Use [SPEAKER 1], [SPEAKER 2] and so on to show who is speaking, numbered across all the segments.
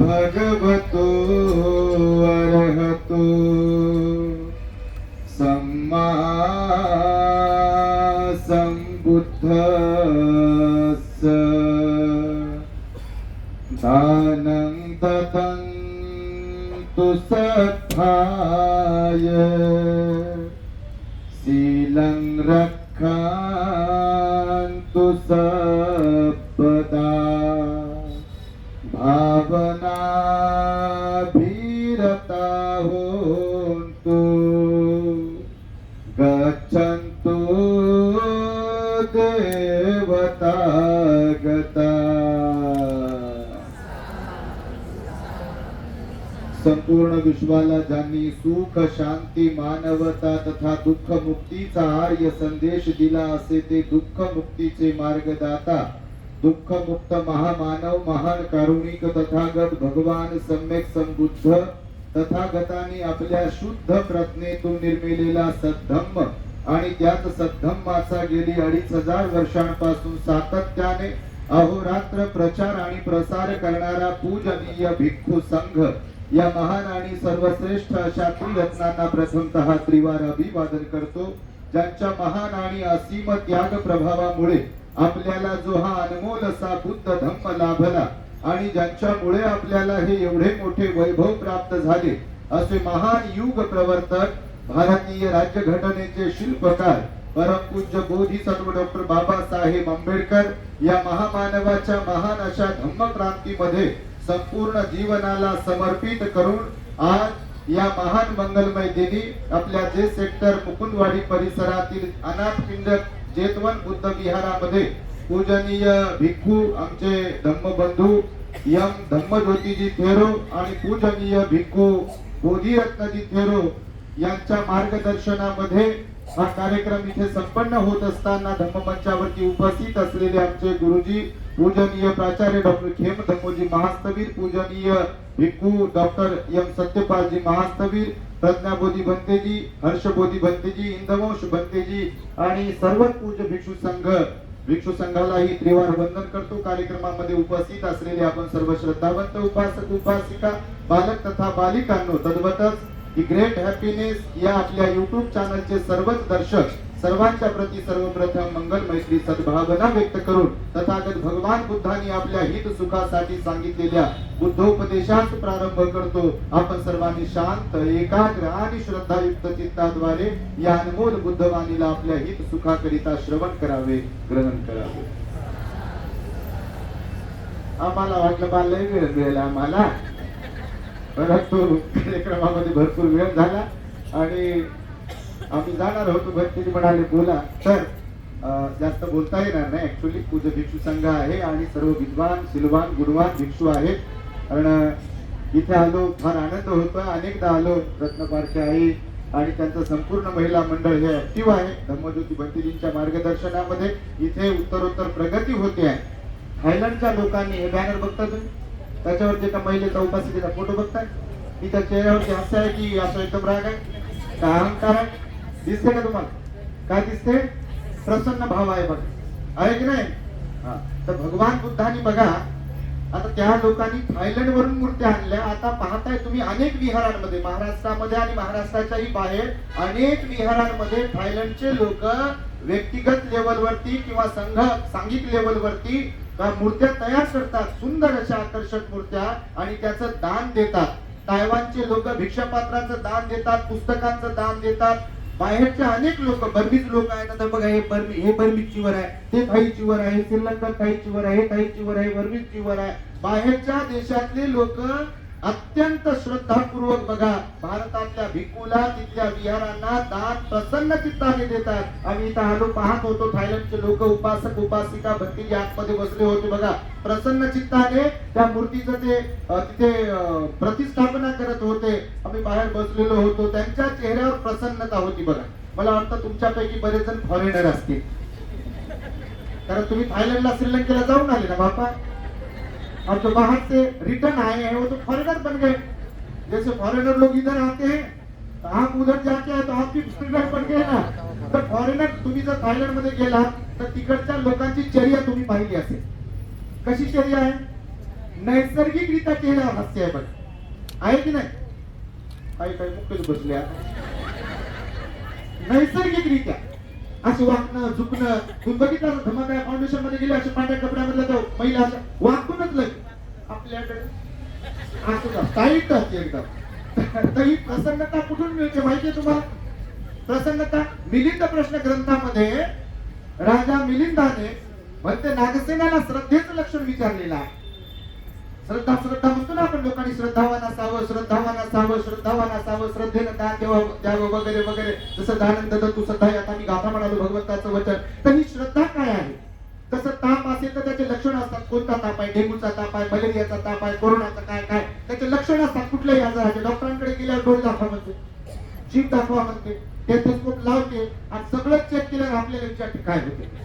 [SPEAKER 1] भगवतो अर्हतो। सम्मा सम्बुद्धस्य दानं ददन्तु सत्थाय शीलं रक्षन्तु सर्वदा संपूर्ण विश्वाला ज्यांनी सुख शांती मानवता तथा दुःख मुक्तीचा आर्य संदेश दिला असे ते दुःख मुक्तीचे मार्गदाता दुःख मुक्त महामानव महान कारुणिक तथागत भगवान सम्यक संबुद्ध तथागताने आपल्या शुद्ध प्रज्ञेतून निर्मिलेला सद्धम्म आणि त्यात सद्धम्माचा गेली अडीच हजार वर्षांपासून सातत्याने अहोरात्र प्रचार आणि प्रसार करणारा पूजनीय भिक्खू संघ या महान आणि सर्वश्रेष्ठ अशा त्रिरत्नांना प्रथमतः त्रिवार अभिवादन करतो ज्यांच्या महान आणि असीम त्याग प्रभावामुळे आपल्याला जो हा अनमोल असा बुद्ध धम्म लाभला आणि ज्यांच्यामुळे आपल्याला हे एवढे मोठे वैभव प्राप्त झाले असे महान युग प्रवर्तक भारतीय राज्यघटनेचे शिल्पकार परमपूज्य बोधिसत्व डॉक्टर बाबासाहेब आंबेडकर या महामानवाच्या महान अशा धम्म क्रांतीमध्ये संपूर्ण जीवनाला समर्पित करून आज या महान मंगलमय देवी आपल्या जे सेक्टर मुकुंदवाडी परिसरातील अनाथ पिंड जेतवन बुद्ध विहारामध्ये पूजनीय भिक्खू आमचे धम्मबंधू यम धम्मज्योतीजी थेरो आणि पूजनीय भिक्खू बोधिरत्नजी थेरो यांच्या मार्गदर्शनामध्ये हा कार्यक्रम इथे संपन्न होत असताना धम्ममंचावरती उपस्थित असलेले आमचे गुरुजी पूजनीय प्राचार्य डॉक्टर खेम धमोजी महास्तवीर पूजनीय भिक्खू डॉक्टर एम सत्यपालजी महास्तवीर प्रज्ञाबोधी भंतेजी हर्षबोधी भंतेजी इंदवंश भंतेजी आणि सर्व पूज्य भिक्षू संघ. भिक्षू संघालाही त्रिवार वंदन करतो. कार्यक्रमामध्ये उपस्थित असलेले आपण सर्व श्रद्धावंत उपासक उपासिका बालक तथा बालिकांनो तद्वतच ग्रेट हॅपीनेस या आपल्या युट्यूब चॅनलचे सर्वच दर्शक सर्वांच्या प्रती सर्वप्रथम मंगल मैत्री सद्भावना व्यक्त करून तथागत भगवान बुद्धांनी आपल्या हित सुखासाठी सांगितलेल्या बुद्धोपदेशास प्रारंभ करतो. आपण सर्वांनी शांत एकाग्र आणि श्रद्धायुक्त चित्ताद्वारे या अनमोल बुद्धवाणीला आपल्या हित सुखाकरिता श्रवण करावे ग्रहण करावे. आम्हाला वाटलं बा लय वेळ मिळेल आम्हाला. परंतु कार्यक्रमामध्ये भरपूर वेळ झाला आणि आम्ही जाणार आहोत. भक्तीजी म्हणाले बोला. तर जास्त बोलता येणार नाही. ऍक्च्युली पूज भिक्षू संघ आहे आणि सर्व विद्वान सिलवान गुणवान भिक्षू आहेत. कारण इथे आलो फार आनंद होतो अनेकदा आलो रत्नपारखे आई आणि त्यांचं संपूर्ण महिला मंडळ हे ऍक्टिव्ह आहे. धम्मज्योती भंतीजींच्या मार्गदर्शनामध्ये इथे उत्तरोत्तर प्रगती होते आहे. थायलंडच्या लोकांनी हे बॅनर बघता तुम्ही? त्याच्यावरती एका महिलेचा उपासिकेचा फोटो बघताय? तिच्या चेहऱ्यावरती हास्य आहे की असं एकदम राग आहे? का अहंकार आहे? दिसते का तुम्हाला? काय दिसते प्रसन्न भाव आहे बघ. आहे की नाही? हा. तर भगवान बुद्धांनी बघा आता त्या लोकांनी थायलंड वरून मूर्त्या आणल्या. आता पाहताय तुम्ही अनेक विहारांमध्ये महाराष्ट्रामध्ये आणि महाराष्ट्राच्याही बाहेर अनेक विहारांमध्ये थायलंडचे लोक व्यक्तिगत लेवलवरती किंवा संघ सांघिक लेवलवरती त्या मूर्त्या तयार करतात सुंदर अशा आकर्षक मूर्त्या आणि त्याचं दान देतात. तायवानचे लोक भिक्षापात्राचं दान देतात पुस्तकांचं दान देतात बाहेरचे अनेक लोक बर्मीज लोक आहेत. आता बघा हे बर्मी हे बर्मीज चिवर आहे ते थाई चिवर आहे श्रीलंका थाई चिवर आहे थाई चिवर आहे बर्मीज चिवर आहे. बाहेरच्या देशातले लोक अत्यंत श्रद्धापूर्वक बघा भारतातल्या भिक्खूला तिथल्या विहारांना दान प्रसन्न चित्ताने देतात. आम्ही इथं आलो पाहत होतो थायलंडचे लोक उपासक उपासिका भक्ती आतमध्ये बसले होते बघा. प्रसन्न चित्ताने त्या मूर्तीचं ते तिथे प्रतिस्थापना प्रतिष्ठापना करत होते. आम्ही बाहेर बसलेलो होतो. त्यांच्या चेहऱ्यावर प्रसन्नता होती बघा. मला वाटतं तुमच्यापैकी बरेच जण फॉरेनर असतील. कारण तुम्ही थायलंडला श्रीलंकेला जाऊन आले ना बापा और जो बाहर से रिटर्न आए हैं वो तो फॉरेनर बन गए। जैसे फॉरेनर लोग इधर आते हैं तो आप उधर जाके आए तो आप भी फॉरेनर बन गए ना। तर फॉरेनर तुम्ही जर थायलंडमध्ये गेला तर तिकडच्या लोकांची चर्या तुम्ही पाहिली असेल.
[SPEAKER 2] कशी चर्या आहे? नैसर्गिकरित्या चेहऱ्यावर हास्य आहे बघ. आहे की नाही? काही काही मुख्य बसले नैसर्गिकरित्या. असं वाकणं झुकणं. तुम्ही बघितलं ना, धमाका फाउंडेशनमध्ये गेले अशा पांढऱ्या कपड्यामधल्या तो महिला असं वाकूनच लग. आपल्याकडे. असं टाईट असते एकदम. तर ही प्रसन्नता कुठून मिळते माहितीये तुम्हाला? प्रसन्नता मिलिंद प्रश्न ग्रंथामध्ये राजा मिलिंदाने म्हणते नागसेनाला श्रद्धेचं लक्षण विचारलेलं आहे. श्रद्धा श्रद्धा म्हणतो ना आपण लोकांनी श्रद्धावान असावं श्रद्धावान असावं श्रद्धावान असावं श्रद्धेनं दान द्यावं द्यावं वगैरे वगैरे. जसं दानंद तू श्रद्धा आता मी गाथा म्हणालो भगवंताचं वचन. तर ही श्रद्धा काय आहे? तसं ताप असेल तर त्याचे लक्षण असतात. कोणता ताप आहे? डेंग्यूचा ताप आहे मलेरियाचा ताप आहे कोरोनाचा काय काय? त्याचे लक्षण असतात. कुठल्याही आजाराचे. डॉक्टरांकडे गेल्यावर डोळे दाखवा म्हणते. जीभ दाखवा म्हणते. टेथोस्कोप लावते आणि सगळं चेक केल्यावर आपल्याला विचारते काय होते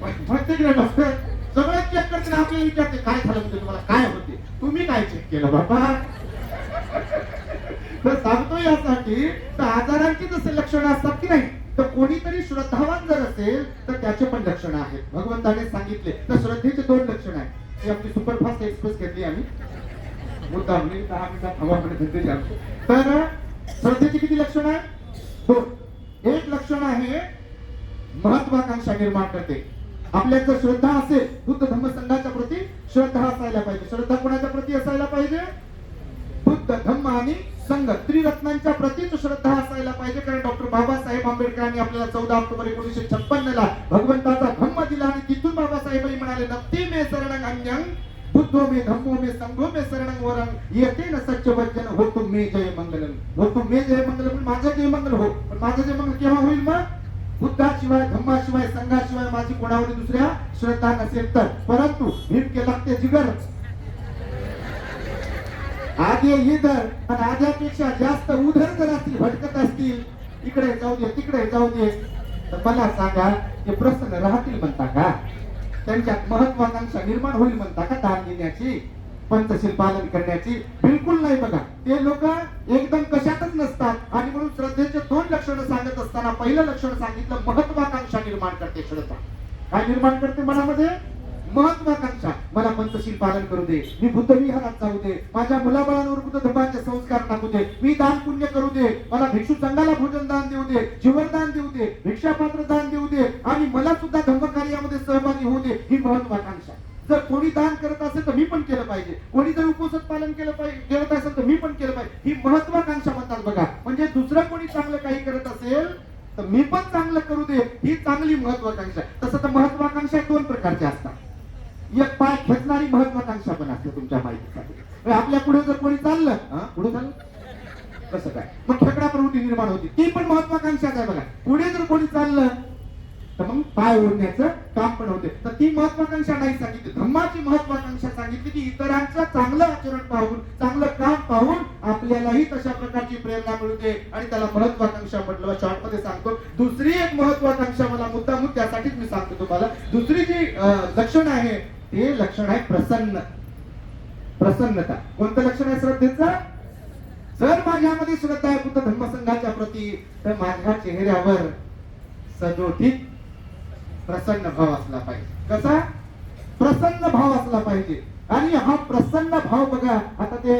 [SPEAKER 2] म्हणते की डॉक्टर? चेक विचारते काय झालं म्हणजे तुम्हाला काय होते तुम्ही काय चेक केलं बाबा? तर सांगतो यासाठी तर आजारांची जसे लक्षणं असतात की नाही तर कोणीतरी श्रद्धावान जर असेल तर त्याचे पण लक्षणं आहेत. भगवंताने सांगितले तर श्रद्धेचे दोन लक्षण आहेत. ही आपली सुपरफास्ट एक्सप्रेस घेतली आम्ही. मुद्दा म्हणजे दहा मिनिटात हवा आमची तर श्रद्धेची किती लक्षण आहे दोन. एक लक्षण आहे महत्वाकांक्षा निर्माण करते. आपल्यात जर श्रद्धा असेल बुद्ध धम्म संघाच्या प्रती श्रद्धा असायला पाहिजे. श्रद्धा कोणाच्या प्रती असायला पाहिजे? बुद्ध धम्म आणि संघ. त्रिरत्नांच्या प्रतीच श्रद्धा असायला पाहिजे कारण डॉक्टर बाबासाहेब आंबेडकरांनी आपल्याला चौदा ऑक्टोबर एकोणीशे छप्पन्न ला भगवंताचा धम्म दिला आणि तिथून बाबासाहेबांनी म्हणाले नक्की मे शरण अन्यं बुद्धो मे धम्मो मे संघो मे शरण वरंग येते न सच्च वचन होतो मे जय मंगलम होतो मे जय मंगलम पण माझं जय मंगल हो. पण माझं जय मंगल केव्हा होईल मग? बुद्धाशिवाय धम्माशिवाय संघाशिवाय माझी कोणावर दुसऱ्या श्रद्धा नसेल तर. परंतु भीम लागते जिगर. आगे इधर पण आध्यापेक्षा जास्त उधर जर असतील भटकत असतील. इकडे जाऊ दे तिकडे जाऊ दे. तर मला सांगा ते प्रसन्न राहतील म्हणता का? त्यांच्यात महत्वाकांक्षा निर्माण होईल म्हणता का दान देण्याची? पंचशील पालन करण्याची बिलकुल नाही बघा. ते लोक एकदम कशातच नसतात. आणि म्हणून श्रद्धेचे दोन लक्षणं सांगत असताना पहिलं लक्षण सांगितलं महत्वाकांक्षा निर्माण करते श्रद्धा. काय निर्माण करते मनामध्ये? महत्वाकांक्षा. मला पंचशील पालन करू दे. मी बुद्ध विहारात जाऊ दे. माझ्या मुलाबाळांवर बुद्ध धर्माचे संस्कार टाकू दे. मी दान पुण्य करू दे. मला भिक्षू संघाला भोजन दान देऊ दे. जीवनदान देऊ दे. भिक्षापात्र दान देऊ दे. आणि मला सुद्धा धर्म कार्यामध्ये सहभागी होऊ दे. ही महत्वाकांक्षा. जर कोणी दान करत असेल तर मी पण केलं पाहिजे. कोणी जर उपोषण पालन केलं पाहिजे करत असेल तर मी पण केलं पाहिजे. ही महत्वाकांक्षा म्हणतात बघा. म्हणजे दुसरं कोणी चांगलं काही करत असेल तर मी पण चांगलं करू दे. ही चांगली महत्वाकांक्षा. तसं तर महत्वाकांक्षा दोन प्रकारच्या असतात. एक पाय खेचणारी महत्वाकांक्षा पण असते तुमच्या माहितीसाठी. म्हणजे आपल्या पुढे जर कोणी चाललं हा, पुढे चाललं? कसं काय? मग खेकडा प्रवृत्ती निर्माण होती. ती पण महत्वाकांक्षा आहे बघा. पुढे जर कोणी चाललं तर मग पाय ओढण्याचं काम पण होते. तर ती महत्वाकांक्षा नाही सांगितली. धम्माची महत्वाकांक्षा सांगितली की इतरांचं चांगलं आचरण पाहून चांगलं काम पाहून आपल्यालाही तशा प्रकारची प्रेरणा मिळते. आणि त्याला महत्वाकांक्षा म्हटलं. शॉर्टमध्ये सांगतो. दुसरी एक महत्वाकांक्षा मला मुद्दामून त्यासाठीच मी सांगतो तुम्हाला. दुसरी जी लक्षण आहे ते लक्षण आहे प्रसन्न. प्रसन्नता. कोणतं लक्षण आहे श्रद्धेचं? जर माझ्यामध्ये श्रद्धा आहे बुद्ध धर्मसंघाच्या प्रती तर माझ्या चेहऱ्यावर सदोदित प्रसन्न भाव असला पाहिजे. कसा? प्रसन्न भाव असला पाहिजे. आणि हा प्रसन्न भाव बघा आता ते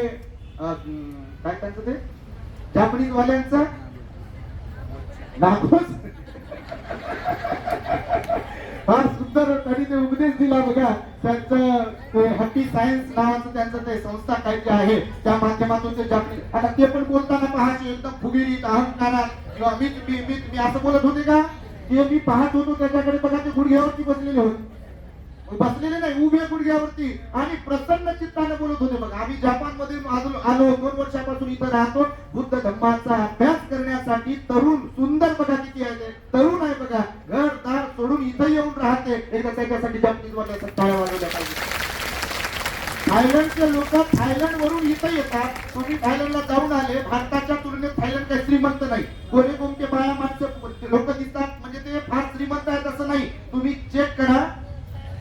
[SPEAKER 2] काय त्यांचं ते? जापनीज वाल्यांचा नागोस फार सुंदर त्यांनी ते उपदेश दिला बघा. त्यांचं हॅपी सायन्स नावाचं त्यांचं ते संस्था काय जे आहे त्या माध्यमातून ते जापनीज आता ते पण बोलताना पहायचे एकदम फुगिरीत अहंकारात किंवा मीच मी मीच मी असं बोलत होते का? ते मी पाहत होतो त्याच्याकडे बघा ते गुडघ्यावरती बसलेले होते. बसलेले नाही उभ्या गुडघ्यावरती. आणि प्रसन्न चित्ताने बोलत होते बघा आम्ही जपानमध्ये आलो दोन वर्षापासून इथं राहतो. बुद्ध धम्माचा अभ्यास करण्यासाठी तरुण सुंदर बघा किती आहे तरुण आहे बघा. घर दार सोडून इथं येऊन राहते. एकदा त्याच्यासाठी जपनीज वाटायचं टाळ्या वाजवल्या पाहिजे. थायलंडचे लोक थायलंड वरून इथं येतात. तुम्ही थायलंडला जाऊन आले भारताच्या तुलनेत थायलंड काही श्रीमंत नाही. गोरे गोमटे बाया माणसं लोक दिसतात म्हणजे ते फार श्रीमंत आहेत असं नाही. तुम्ही चेक करा.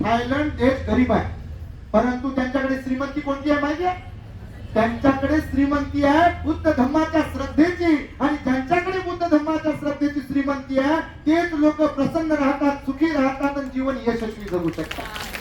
[SPEAKER 2] थायलंड देश गरीब आहे. परंतु त्यांच्याकडे श्रीमंती कोणती आहे माहिती आहे? त्यांच्याकडे श्रीमंती आहे बुद्ध धम्माच्या श्रद्धेची. आणि ज्यांच्याकडे बुद्ध धम्माच्या श्रद्धेची श्रीमंती आहे तेच लोक प्रसन्न राहतात सुखी राहतात आणि जीवन यशस्वी जगू शकतात.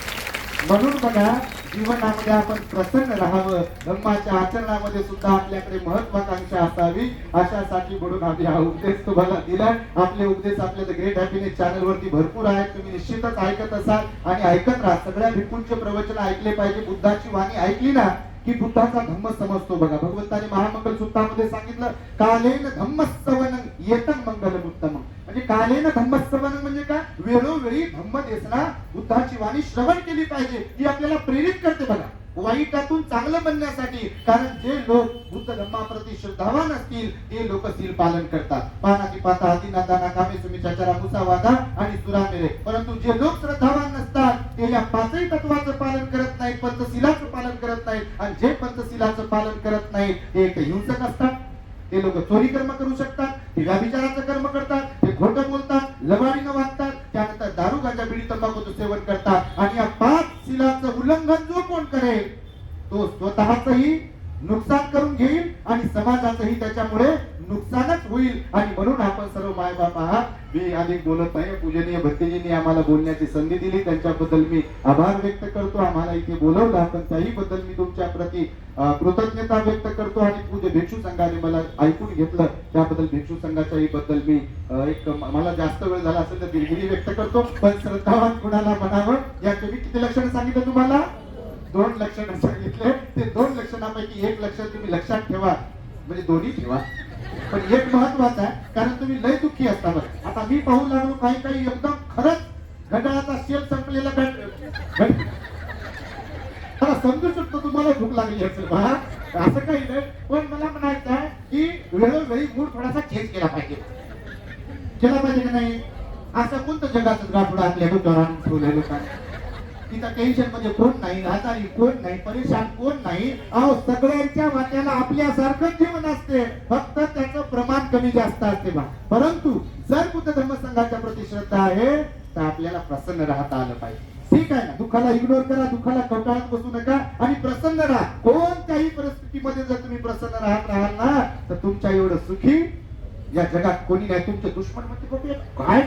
[SPEAKER 2] म्हणून बघा जीवनामध्ये आपण प्रसन्न राहावं. धर्माच्या आचरणामध्ये सुद्धा आपल्याकडे महत्वाकांक्षा असावी अशासाठी म्हणून आम्ही हा उपदेश तुम्हाला दिला. आपले उपदेश आपल्या द ग्रेट हॅपीनेस चॅनल वरती भरपूर आहेत. तुम्ही निश्चितच ऐकत असाल आणि ऐकत राहा. सगळ्या भिक्खूंचे प्रवचन ऐकले पाहिजे. बुद्धाची वाणी ऐकली ना की बुद्धाचा धम्म समजतो बघा. भगवंताने महामंगल सूत्रामध्ये सांगितलं कालेन धम्मस्तवन येतन मंगल उत्तम म्हणजे कालेन धम्मस्तवन म्हणजे काय? वेळोवेळी धम्म देसना बुद्धाची वाणी श्रवण केली पाहिजे. ती आपल्याला प्रेरित करते बघा. वाईटातून चांगलं बनण्यासाठी. कारण जे लोक बुद्ध धम्माप्रती श्रद्धावान असतील ते लोक सील पालन करतात. पानाची पाता हाती नाताना कामे सुमी चचाराभूसा वादा आणि सुरामेरे परंतु जे लोक श्रद्धावान नसतात ते या पाचही तत्वाचं पालन करत नाहीत पंचशिलाचं पालन करत नाहीत. आणि जे पंचशिलाचं पालन करत नाहीत ते एक हिंसक असतात. ते लोक चोरी कर्म करू शकतात ते व्याभिचाराचं कर्म करतात खोटं बोलतात लबाडीनं वागतात त्यानंतर दारू गांजा बिडी तंबाखूचं सेवन करतात. आणि या पाच शिलाचं उल्लंघन जो कोण करेल तो स्वतःचही नुकसान करून घेईल आणि समाजाचंही त्याच्यामुळे नुकसानच होईल. आणि म्हणून आपण सर्व मायबाप आहात. मी अधिक बोलत नाही. पूजनीय भक्तीजींनी आम्हाला बोलण्याची संधी दिली. त्यांच्याबद्दल मी आभार व्यक्त करतो. आम्हाला इथे बोलवलं. आपण त्याही बद्दल मी तुमच्या प्रती कृतज्ञता व्यक्त करतो. आणि पूज्य भिक्षू संघाने मला ऐकून घेतलं. त्याबद्दल भिक्षू संघाच्याही बद्दल मी एक मला जास्त वेळ झाला असेल तर दिलगिरी व्यक्त करतो. पण श्रद्धावान कुणाला म्हणावं? याचे मी किती लक्षणं सांगितलं तुम्हाला? दोन लक्षणं सांगितले. ते दोन लक्षणापैकी एक लक्षण तुम्ही लक्षात ठेवा. म्हणजे दोन्ही ठेवा. पण एक महत्वाचं आहे कारण तुम्ही लय दुःखी असता बरं. आता मी पाहू लागलो काही काही एकदम खरंच घड्याळाचा शेल संपलेला घट मला समजू शकतो तुम्हाला भूक लागली असेल बा. असं काही नाही पण मला म्हणायचं आहे की वेळोवेळी मूड थोडासा चेंज केला पाहिजे. केला पाहिजे की नाही? असं कोणतं जगाचं गाठोडं आपल्या डोक्यावर ठेवलेलं काय तिथं टेन्शनमध्ये कोण नाही आजारी कोण नाही परेशान कोण नाही अहो सगळ्यांच्या वाट्याला आपल्यासारखं जीवन असते. फक्त त्याचं प्रमाण कमी जास्त असते बा. परंतु जर बुद्ध धर्मसंघाच्या प्रती श्रद्धा आहे तर आपल्याला प्रसन्न राहता आलं पाहिजे. ठीक आहे ना? दुःखाला इग्नोर करा दुःखाला कवटाळत बसू नका आणि प्रसन्न राहा. कोणत्याही परिस्थितीमध्ये जर तुम्ही प्रसन्न राहत राहाल ना तर तुमच्या एवढं सुखी या जगात कोणी नाही तुमचे दुश्मन म्हणजे बघूया काय?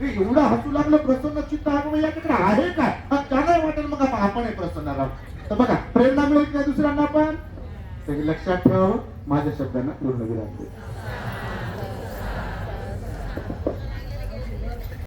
[SPEAKER 2] हे एवढं हसू लागलं प्रसन्न चित्त आहे याच्याकडे आहे काय? का नाही वाटेल मग आता आपण प्रसन्न राहू. तर बघा प्रेरणा मिळेल का दुसऱ्यांना पण सगळे लक्षात ठेवावं हो, माझ्या शब्दांना पूर्ण विराम